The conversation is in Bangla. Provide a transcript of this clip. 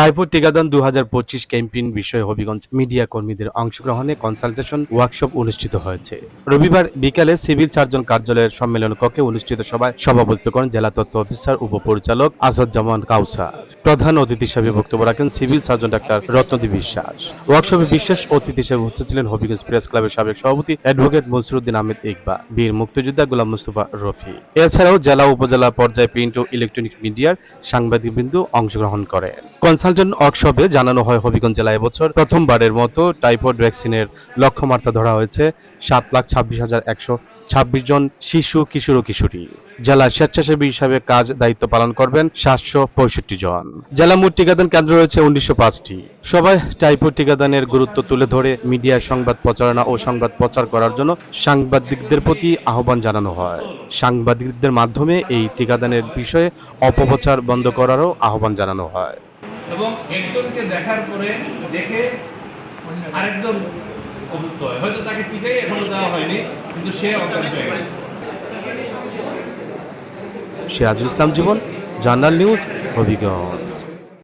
টাইফয়েড টিকাদান দু হাজার পঁচিশ ক্যাম্পেইন বিষয়ে হবিগঞ্জ মিডিয়া কর্মীদের অংশগ্রহণে কনসালটেশন ওয়ার্কশপ অনুষ্ঠিত হয়েছে। রবিবার বিকালে সিভিল সার্জন কার্যালয়ের সম্মেলন কক্ষে অনুষ্ঠিত সভায় সভাপতিত্ব করেন জেলা তথ্য অফিসার, উপপরিচালক আসাদুজ্জামান কাউসার প্রধান অতিথি হিসেবে বক্তব্য রাখেন সিভিল সার্জন ডাক্তার রত্নদীপ বিশ্বাস। ওয়ার্কশপে বিশেষ অতিথি হিসেবে উপস্থিত ছিলেন হবিগঞ্জ প্রেস ক্লাবের সাবেক সভাপতি অ্যাডভোকেট মনসুরুদ্দিন আহমেদ ইকবা বীর মুক্তিযোদ্ধা গোলাম মুস্তফা রফি। এছাড়াও জেলা উপজেলা পর্যায়ে প্রিন্ট ও ইলেকট্রনিক মিডিয়ার সাংবাদিকবৃন্দ অংশগ্রহণ করেন। কনসালটেন্ট ওয়ার্কশপে জানানো হয়, হবিগঞ্জ জেলায় এবছর প্রথমবারের মতো টাইফয়েড ভ্যাকসিনের লক্ষ্যমাত্রা ধরা হয়েছে সাত লাখ ছাব্বিশ হাজার একশো ছাব্বিশ জন শিশু, কিশোর ও কিশোরী। জেলার স্বেচ্ছাসেবী হিসাবে কাজ দায়িত্ব পালন করবেন সাতশো পঁয়ষট্টি জন। জেলা মোট টিকাদান কেন্দ্র রয়েছে উনিশশো পাঁচটি। সবাই টাইফয়েড টিকাদানের গুরুত্ব তুলে ধরে মিডিয়ায় সংবাদ প্রচারণা ও সংবাদ প্রচার করার জন্য সাংবাদিকদের প্রতি আহ্বান জানানো হয়। সাংবাদিকদের মাধ্যমে এই টিকাদানের বিষয়ে অপপ্রচার বন্ধ করারও আহ্বান জানানো হয়। এবং একজনকে দেখার পরে দেখে আরেকজন অভুক্ত হয়। হয়তো তাকে টিকাই এখনও দেওয়া হয়নি, কিন্তু সে অজ্ঞান হয়ে গেল সিরাজুল ইসলাম জীবন, জার্নাল নিউজ হবিগঞ্জ